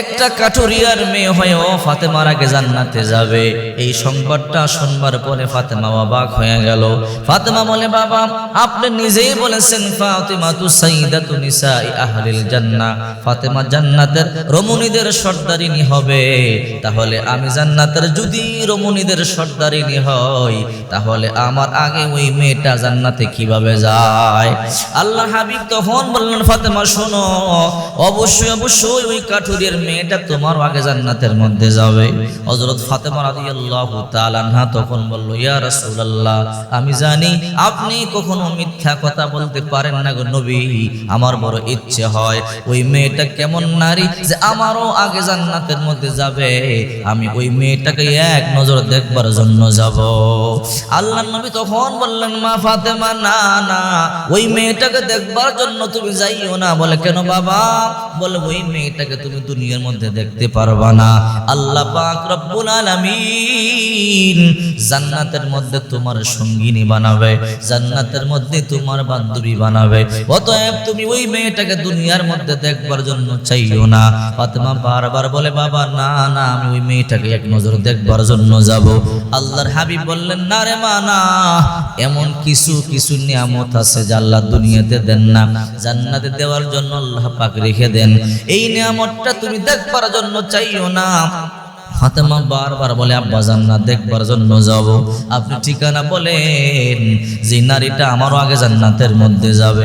একটা কাঠুরিয়ার মেয়ে হয়েও ফাতেমার আগে জান্নাতে যাবে। এই সংবাদটা শুনবার পরে ফাতেমা অবাক হয়ে গেল। ফাতেমা বলে, বাবা, আপনি নিজেই বলেছেন ফাতেমা তু সাইদাতু নিসাই আহলিল জান্নাহ। ফাতেমা জান্নাতের রমণীদের সর্দারিনী হবে। তাহলে আমি জান্নাতের যদি রমণীদের সর্দারিনী হই, তাহলে আমার আগে ওই মেয়েটা জান্নাতে কীভাবে যায়? আল্লাহ হাবিব তখন বললেন, ফাতেমা, শোনো, অবশ্যই অবশ্যই ওই মেয়েটা তোমার আগে জান্নাতের মধ্যে যাবে। হযরত ফাতেমা রাদিয়াল্লাহু তাআলা তখন বলল, ইয়া রাসূলুল্লাহ, আমি জানি আপনি কখনো মিথ্যা কথা বলতে পারেন না গো নবী। আমার বড় ইচ্ছে হয় ওই মেয়েটা কেমন নারী যে আমারও আগে জান্নাতের মধ্যে যাবে। আমি ওই মেয়েটাকে এক নজর দেখবার জন্য যাব। আল্লাহ নবী তখন বললেন, মা ফাতেমা, না না, ওই মেয়েটাকে দেখবার জন্য তুমি যাইও না। বলে, কেন বাবা? বলে, ওই মেয়েটাকে তুমি দুনিয়ার মধ্যে দেখতে পারবা না। আল্লাহ পাক রব্বুল আলামিন জান্নাতের মধ্যে তোমার সঙ্গিনী বানাবে, জান্নাতের মধ্যে তোমার বান্ধবী বানাবে। অতএব তুমি ওই মেয়েটাকে দুনিয়ার মধ্যে দেখবার জন্য চাইও না। ফাতেমা বারবার বলে, বাবা, না না, আমি ওই মেয়েটাকে এক নজর দেখবার জন্য যাব। আল্লাহর হাবিব বললেন, না রে মা, না, এমন কিছু কিছু নিয়ামত আছে যা আল্লাহ দুনিয়াতে দেন না। জান্নাতে দেওয়ার জন্য আল্লাহ পাক রেখে দেন। এই নিয়ামতটা তুমি দেখবার জন্য চাইও না। ফাতেমা বারবার বলে, আব্বা, জান্নাত দেখবার জন্য যাব। আপনি ঠিকানা বলেন, যে নারীটা আমারও আগে জান্নাতের মধ্যে যাবে।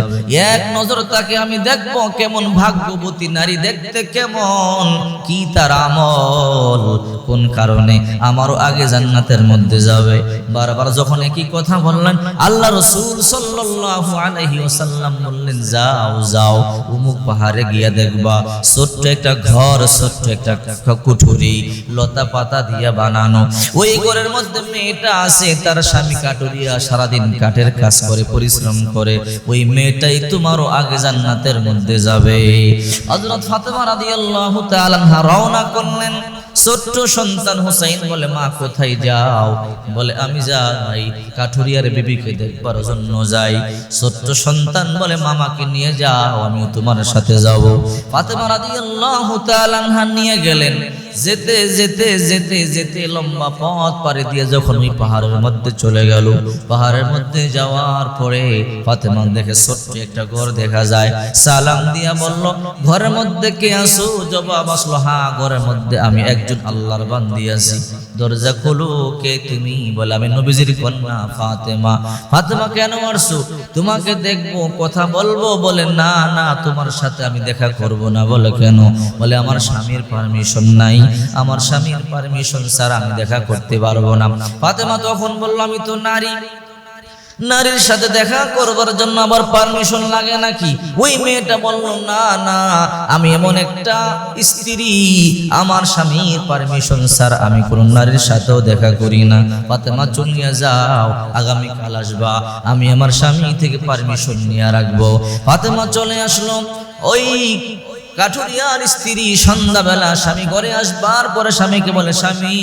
এক নজর তাকে আমি দেখব, কেমন ভাগ্যবতী নারী দেখতে কেমন, কি তার আমল, কোন কারণে আমারও আগে জান্নাতের মধ্যে যাবে। বারবার যখন একই কথা বললেন, আল্লাহ রসুল সাল্লাল্লাহু আলাইহি ওয়াসাল্লাম বললেন, যাও যাও, উমুক পাহাড়ে গিয়া দেখবা, ছোট্ট একটা ঘর, ছোট্ট একটা কুঠুরি লতা পাতা দিয়া বানানো। ওই ঘরের মধ্যে মেয়েটা আছে তার স্বামী কাটুরিয়া সারাদিন কাঠের কাজ করে, পরিশ্রম করে। ওই মেয়েটাই তোমারও আগে জান্নাতের মধ্যে যাবে। হযরত ফাতেমা রাদিয়াল্লাহু তাআলা রওনা করলেন। ছোট্ট সন্তান হুসাইন বলে, মা, কোথায় যাও? বলে, আমি যাই, কাঠুরিয়ার বিবিকে দেখবার জন্য যাই। ছোট্ট সন্তান বলে, মামাকে নিয়ে যাও আমি তোমার সাথে যাব। ফাতেমা রাদিয়াল্লাহু তাআলা নিয়ে গেলেন। যেতে যেতে যেতে যেতে লম্বা পথ পাড়ি দিয়ে যখন ওই পাহাড়ের মধ্যে চলে গেল, পাহাড়ের মধ্যে যাওয়ার পরে ফাতেমা দেখে ছোট্ট একটা ঘর দেখা যায়। সালাম দিয়া বলল, ঘরের মধ্যে কে আসো জবাব আসলো হ্যাঁ ঘরের মধ্যে আমি একজন আল্লাহর বান্দি আছি। দরজা খোলো কে তুমি? বলে, আমি নবীজির কন্যা ফাতেমা। ফাতেমা, কেন আসছো তোমাকে দেখব, কথা বলব। বলে, না না, তোমার সাথে আমি দেখা করব না। বলে, কেন? বলে, আমার স্বামীর পারমিশন নাই। আমার স্বামীর পারমিশন ছাড়া আমি দেখা করতে পারব না। ফাতেমা তখন বলল, আমি তো নারী। নারীর সাথে দেখা করবার জন্য আবার পারমিশন লাগে নাকি? ওই মেয়েটা বলল, না না, আমি এমন একটা স্ত্রী। আমার স্বামীর পারমিশন স্যার আমি কোন নারীর সাথেও দেখা করি না। ফাতেমা, চলিয়া যাও আগামী কাল আসবা। আমি আমার স্বামী থেকে পারমিশন নিয়ে রাখব। ফাতেমা চলে আসলো। ওই কাঠুরিয়ার স্ত্রী সন্ধ্যাবেলা স্বামী ঘরে আসবার পরে স্বামীকে বলে, স্বামী,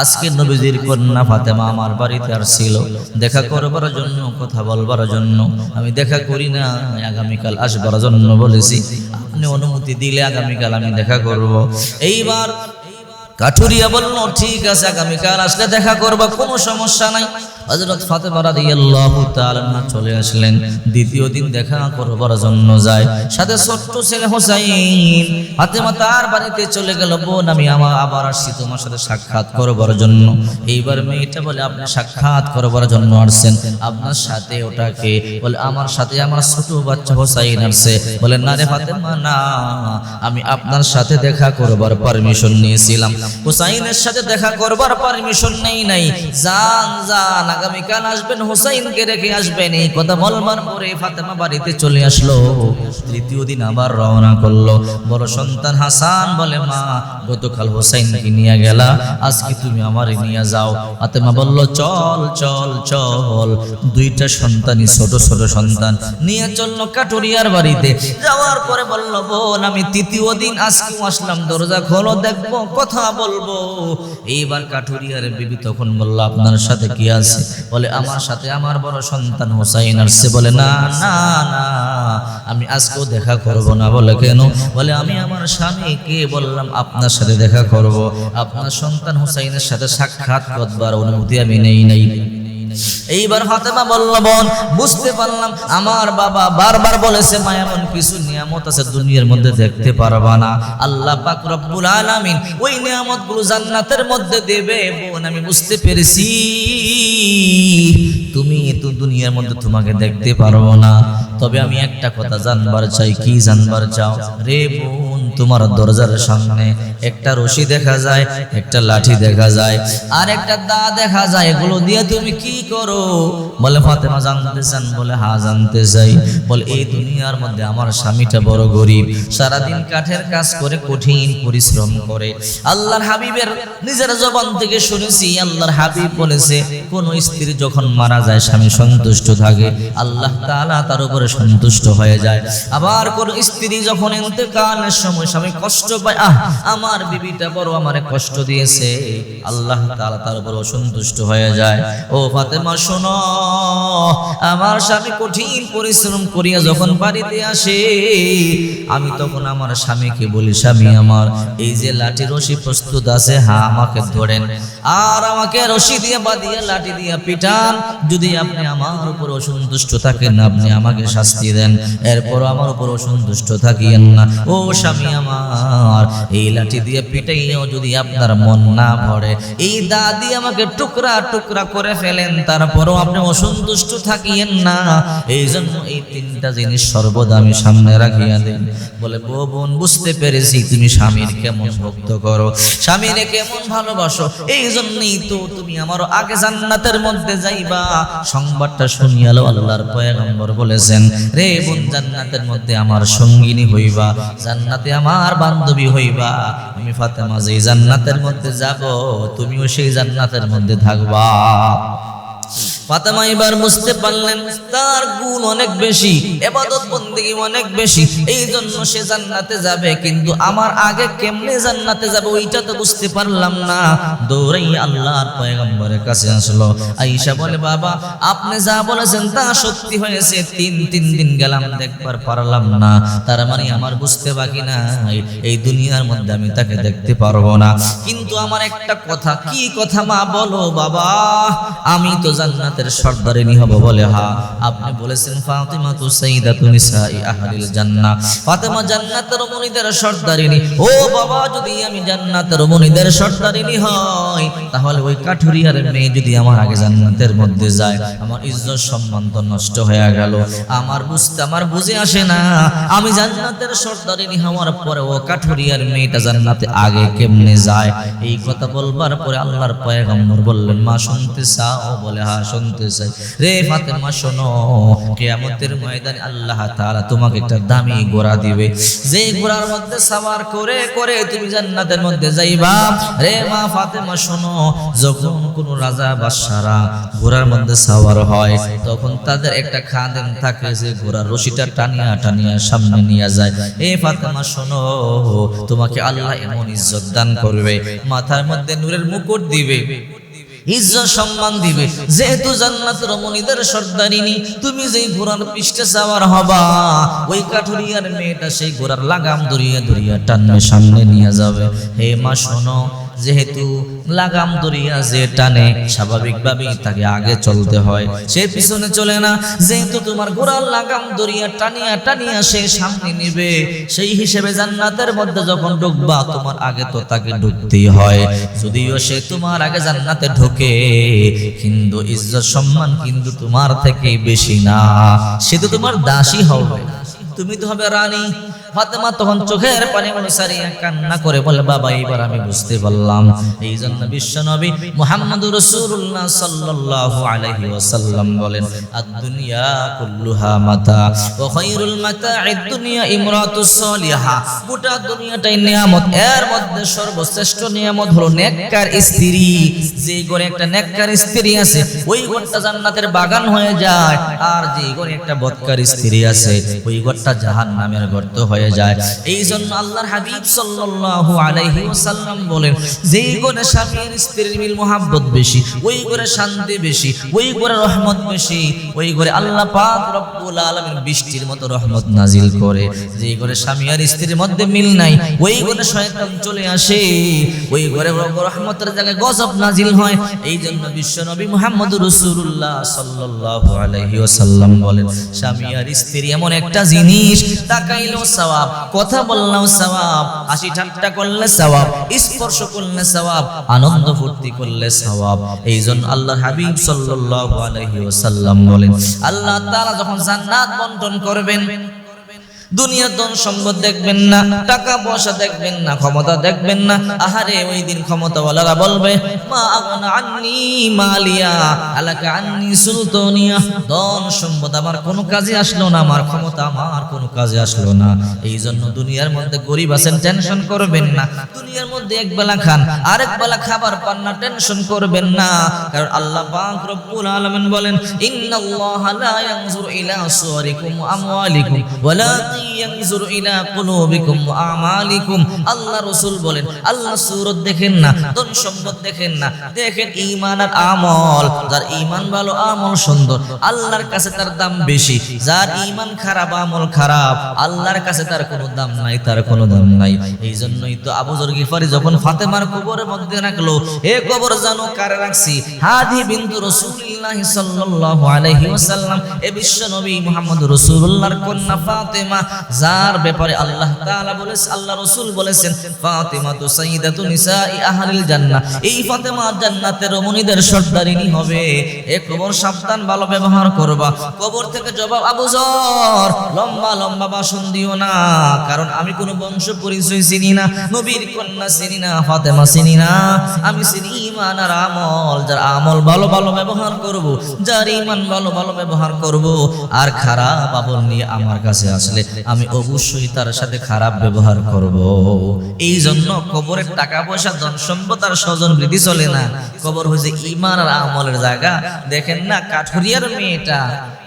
আজকে নবীজির কন্যা ফাতেমা আমার বাড়িতে আসছিল। দেখা করবার জন্য, কথা বলবার জন্য। আমি দেখা করি না, আগামীকাল আসবার জন্য বলেছি। আপনি অনুমতি দিলে আগামীকাল আমি দেখা করব। এইবার কাঠুরিয়া বলল, ঠিক আছে, আগামীকাল আসলে দেখা করবা, কোনো সমস্যা নাই। হযরত ফাতেমা রাদিয়াল্লাহু তাআলা চলে আসলেন। দ্বিতীয় দিন দেখা করবার জন্য যায়। সাথে ছোট্ট ছেলে হোসাইন। ফাতেমা তার বাড়িতে চলে গেল, বোন, আমি আমার আবার আসছি তোমার সাথে সাক্ষাৎ করবার জন্য। এইবার মেয়েটা বলে, আপনি সাক্ষাৎ করবার জন্য আসছেন। আপনার সাথে ওটাকে বলে, আমার সাথে আমার ছোট বাচ্চা হোসাইন আসছে। বলে, না রে ফাতেমা, না। আমি আপনার সাথে দেখা করবার পারমিশন নিয়েছিলাম। হুসাইনের সাথে দেখা করবার পারমিশন নেই নাই। যান যান আগামীকাল আসবেন, হুসাইনকে রেখে আসবেন। এই কথা বলবার পরে ফাতেমা বাড়িতে চলে আসলো। তৃতীয় দিন আবার রওনা করল। বড় সন্তান হাসান বলে, মা, গতকাল হুসাইনকে নিয়ে গেলা, আজকে তুমি আমার নিয়ে যাও। ফাতেমা বলল, চল চল চল। দুইটা সন্তানই ছোট ছোট সন্তান নিয়ে চলল কাটুরিয়ার বাড়িতে। যাওয়ার পরে বলল, বোন, আমি তৃতীয় দিন আজকেও আসলাম, দরজা খোলো, দেখব, কথা বলব। এইবার কাঠুরিয়ার বিবি তখন বলল, আপনার সাথে কি আছে? বলে, আমার সাথে আমার বড় সন্তান হুসাইন আসছে। বলে, না না না, আমি আজকেও দেখা করব না। বলে, কেন? বলে, আমি আমার স্বামীকে বললাম, আপনার সাথে দেখা করব। আপনার সন্তান হোসাইনের সাথে সাক্ষাৎ করবার অনুমতি আমি নেই, নাই। এইবার ফাতেমা বলল, বোন, বুঝতে পারলাম, আমার বাবা বারবার বলেছে, মা, এমন কিছু নিয়ামত আছে দুনিয়ার মধ্যে দেখতে পারবা না। আল্লাহ পাক রব্বুল আলামিন ওই নিয়ামতগুলো জান্নাতের মধ্যে দেবে। বোন, আমি বুঝতে পেরেছি। তুমি এত দুনিয়ার মধ্যে তোমাকে দেখতে পারব না। তবে আমি একটা কথা জানবার চাই, কি জানবার চাও? রে বোন, তোমার দরজার সামনে একটা রশি দেখা যায়, একটা লাঠি দেখা যায়, আর একটা দা দেখা যায়। এগুলো দিয়ে তুমি কি করো? বলে, ফাতেমা জানতে চান বলে, হা, জানতে চাই। বলে, এই দুনিয়ার মধ্যে আমার স্বামীটা বড় গরিব। সারাদিন কাঠের কাজ করে কঠিন পরিশ্রম করে। আল্লাহর হাবিবের নিজের জবান থেকে শুনেছি, আল্লাহর হাবিব বলেছে, কোন স্ত্রী যখন মারা যায়, স্বামী সন্তুষ্ট থাকে, আল্লাহ তাআলা তার উপরে সন্তুষ্ট হয়ে যায়। আবার কোন স্ত্রী যখন ইন্তেকালের সময়, স্বামী কষ্ট পায়, আহ, আমার বিবিটা বড়, আমারে কষ্ট দিয়েছে। আল্লাহ তাআলা তার উপর অসন্তুষ্ট হয়ে যায়। ও ফাতেমা, শোনো, আমার স্বামী কঠিন পরিশ্রম করিয়া যখন বাড়িতে আসে, আমি তখন আমার স্বামীকে বলি, স্বামী আমার, এই যে লাঠি রশি প্রস্তুত আছে হা আমাকে ধরেন। আর আমাকে রশি দিয়ে বাঁধিয়ে, লাঠি দিয়ে পিটান যদি আপনি আমার উপর অসন্তুষ্ট থাকেন, আপনি আমাকে শাস্তি দেন। এরপর আমার উপর অসন্তুষ্ট থাকিয়েন না। ও স্বামী আমার, এই লাঠি দিয়ে পিটাইও যদি আপনার মন না ভরে, এই দা দিয়ে আমাকে টুকরা টুকরা করে ফেলেন, তারপরও আপনি অসন্তুষ্ট থাকিয়েন না। এই জন্য এই তিনটা জিনিস সর্বদা আমি সামনে রাখিয়া দেন। বলে, বউ বোন, বুঝতে পেরেছি তুমি স্বামীর কেমন ভক্ত করো। স্বামীরে কেমন ভালোবাসো। এই জন্যই তো তুমি আমার আগে জান্নাতের মধ্যে যাইবা। সংবাদটা শুনিয়ালো আল্লাহর পয়গম্বর বলেছেন, রে বোন, জান্নাতের মধ্যে আমার সঙ্গিনী হইবা, জান্নাতে আমার বান্ধবী হইবা। আমি ফাতেমা যেই জান্নাতের মধ্যে যাব, তুমিও সেই জান্নাতের মধ্যে থাকবা। ফাতেমা এবার বুঝতে পারলেন, তার গুণ অনেক বেশি, এবাদত বন্দেগী অনেক বেশি এই জন্য সে জান্নাতে যাবে। কিন্তু আমার আগে কেমনে জান্নাতে যাবে ওইটা তো বুঝতে পারলাম না। দৌড়াই আল্লাহর পয়গম্বরের কাছে আসলো। আইসা বলে, বাবা, আপনি যা বলেছেন তা সত্যি হয়েছে। তিন তিন দিন গেলাম, দেখবার পারলাম না। তার মানে আমার বুঝতে বাকি না এই দুনিয়ার মধ্যে আমি তাকে দেখতে পারব না। কিন্তু আমার একটা কথা, কি কথা মা বলো, বাবা? আমি তো জান্নাতের সর্দারিনী হব বলে, হা, আপনি বলেছেন ফাতিমা তু সাইয়্যিদাতু নিসাই আহলিল জান্নাহ। ফাতিমা জান্নাতের মনিদের সর্দারিনী। ও বাবা, যদি আমি জান্নাতের মনিদের সর্দারিনী হই, তাহলে ওই কাঠুরিয়ার মেয়ে যদি আমার আগে জান্নাতের মধ্যে যায়, আমার ইজ্জত সম্মান তো নষ্ট হয়ে গেল। আমার বুঝতে, আমার বুঝে আসে না। আমি জান্নাতের সর্দারিনী হওয়ার পরে ও কাঠুরিয়ার মেয়েটা জান্নাতে আগে কেমনে যায়? এই কথা বলবার পরে আল্লাহর পয়গম্বর বললেন, মা, শুনতে চাও? বলে হ্যাঁ শুনতে চাই রে ফাতেমা, শোনো, কিয়ামতের ময়দানে আল্লাহ তাআলা তোমাকে একটা দামি ঘোড়া দিবে। যে ঘোড়ার মধ্যে সাওয়ার করে করে তুমি জান্নাতের মধ্যে যাইবা। রে মা ফাতেমা, শোনো, যখন কোন রাজা বাদশারা ঘোড়ার মধ্যে সাওয়ার হয়, তখন তাদের একটা খাদেম থাকে যে ঘোড়ার রশিটা টানিয়া টানিয়া সামনে নিয়ে যায়। এ ফাতেমা, শোনো, তোমাকে আল্লাহ এমন ইজ্জত দান করবে, মাথার মধ্যে নূরের মুকুট দিবে। ইজ্জত সম্মান দিবে। যেহেতু জান্নাত রমণীদের সর্দারিনী, তুমি যেই ঘোড়ার পৃষ্ঠে সাওয়ার হবা, ওই কাঠুরিয়ার মেয়েটা সেই ঘোড়ার লাগাম দরিয়া দরিয়া টানবে, সামনে নিয়ে যাবে। হে মা, শোনো যেহেতু লাগাম দরিয়া যে টানে, স্বাভাবিকভাবেই তাকে আগে চলতে হয়। সে পিছনে চলে না, যেহেতু তোমার ঘোড়ার লাগাম দরিয়া টানিয়া টানিয়া সে সামনে নিবে, সেই হিসেবে জান্নাতের মধ্যে যখন ঢুকবা, তোমার আগে তো তাকে ঢুকতেই হয়। যদিও সে তোমার আগে জান্নাতে ঢোকে, কিন্তু ইজ্জত সম্মান কিন্তু তোমার থেকে বেশি না। সে তো তোমার দাসী হবে। তুমি তো হবে রানী। ফাতেমা তখন চোখের পানি অনুসারিয়া কান্না করে বলে, বাবা, এবার আমি বুঝতে পারলাম। এই জন্য বিশ্বনবী মুহাম্মদুর রাসূলুল্লাহ সাল্লাল্লাহু আলাইহি ওয়াসাল্লাম বলেন, আদ-দুনিয়া কুল্লুহা মাতা দুনিয়া গোটা দুনিয়াটাই নিয়ামত, এর মধ্যে সর্বশ্রেষ্ঠ নিয়ামত হলো নেককার স্ত্রী। যে ঘরে একটা নেককার স্ত্রী আছে, ওই ঘরটা জান্নাতের বাগান হয়ে যায়। আর যে ঘরে একটা বদকার স্ত্রী আছে, ওই ঘরটা জাহান্নামের গর্ত হয়ে হয়ে যায়। এই জন্য আল্লাহর হাবিব সাল্লাল্লাহু আলাইহি ওয়াসাল্লাম বলেন যেই ঘরে স্বামীর স্ত্রীর মিল মোহাব্বত বেশি ওই ঘরে শান্তি বেশি ওই ঘরে রহমত বেশি ওই ঘরে আল্লাহ পাক রব্বুল আলামিন বৃষ্টির মতো রহমত নাজিল করে। যেই ঘরে স্বামী আর স্ত্রীর মধ্যে মিল নাই ওই ঘরে শয়তান চলে আসে ওই ঘরে রহমতের জায়গায় গজব নাজিল হয়। এই জন্য বিশ্ব নবী মুহাম্মদ রাসূলুল্লাহ সাল্লাল্লাহু আলাইহি ওয়াসাল্লাম বলেন স্বামী আর স্ত্রী এমন একটা জিনিস তাকাইলেও সওয়াব, কথা বললাম সওয়াব, হাসি ঠাট্টা করলে সবাব স্পর্শ করলে সবাব আনন্দ ফুর্তি করলে সবাব এই জন্য আল্লাহ হাবিব সাল্লাল্লাহু আলাইহি বলেন, আল্লাহ তারা যখন জান্নাত বন্টন করবেন দুনিয়ার ধন সম্পদ দেখবেন না, টাকা পয়সা দেখবেন না, ক্ষমতা দেখবেন না। আহারে, ওই দিন ক্ষমতাওয়ালারা বলবে, মা আগনা আন্নি মালিয়া, আলাকা আন্নি সুলতানিয়া। ধন সম্পদ আমার কোনো কাজে আসলো না, আমার ক্ষমতা আমার কোনো কাজে আসলো না। এই দুনিয়ার মধ্যে গরিব আছেন, টেনশন করবেন না। দুনিয়ার মধ্যে এক বেলা খান, আরেক বেলা খাবার পান না, টেনশন করবেন না। কারণ আল্লাহ পাক রব্বুল আলামিন বলেন, ইন্নাল্লাহা লা ইয়ানজুরু ইলা সুওয়ারিকুম ওয়া আমওয়ালিকুম ওয়ালাকিন আল্লাহ বলেন, আল্লাহ সুরত দেখেন না সম্পদ দেখেন না। দেখেন আর আমল, যার ভালো, আমল সুন্দর। আল্লাহর কাছে তার দাম বেশি, যার খারাপ, আমল খারাপ, আল্লাহর কাছে তার কোনো দাম নাই, তার কোনো দাম নাই। এই জন্যই তো আবু গিফারি যখন ফাতেমার কবরের মধ্যে রাখল, এ কবর জানো কারে রাখছি? হাদি বিনতু রাসূলুল্লাহ সাল্লাল্লাহু আলাইহি এ বিশ্ব নবী মুহাম্মদ রাসূলুল্লাহর কন্যা ফাতেমা যার ব্যাপারে আল্লাহ তাআলা বলেছেন আল্লাহ রাসূল বলেছেন ফাতেমা তো সাইয়্যিদাতু নিসাই আহলিল জান্নাহ। এই ফাতেমা জান্নাতের রমণীদের সর্দারিনী হবে। এ কবর সাবধান, ভালো ব্যবহার করবা। কবর থেকে জবাব, আবু জর, লম্বা লম্বা ভাষণ দিও না, কারণ আমি কোনো বংশ পরিচয় চিনি না, নবীর কন্যা চিনি না, ফাতেমা চিনি না। আমি চিনি ইমান আর আমল, যার আমল ভালো ভালো ব্যবহার করব, যার ইমান ভালো ভালো ব্যবহার করব। আর খারাপ আমল নিয়ে আমার কাছে আসলে আমি অবশ্যই তার সাথে খারাপ ব্যবহার করব। এই জন্য কবরের টাকা পয়সা ধন সম্পদ আর স্বজন বৃদ্ধি চলে না, কবর হয়েছে ইমান আর আমলের জায়গা। দেখেন না, কাঠুরিয়ার মেয়েটা,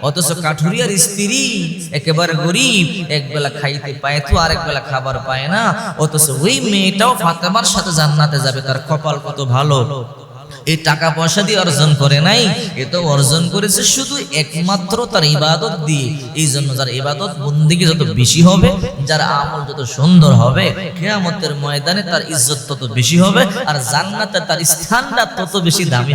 অথচ কাঠুরিয়ার স্ত্রী, একেবারে গরিব, এক বেলা খাইতে পায় তো আরেক বেলা খাবার পায় না। অথচ ওই মেয়েটাও ফাতেমার সাথে জান্নাতে যাবে, তার কপাল কত ভালো। এই টাকা পয়সা দিয়ে অর্জন করে নাই, এ তো অর্জন করেছে শুধু একমাত্র তার ইবাদত দিয়ে। এই জন্য যার ইবাদত বন্দিকে যত বেশি হবে, যার আমল যত সুন্দর হবে, কেয়ামতের ময়দানে তার ইজ্জত তত বেশি হবে, আর জান্নাতে তার স্থানটা তত বেশি দামি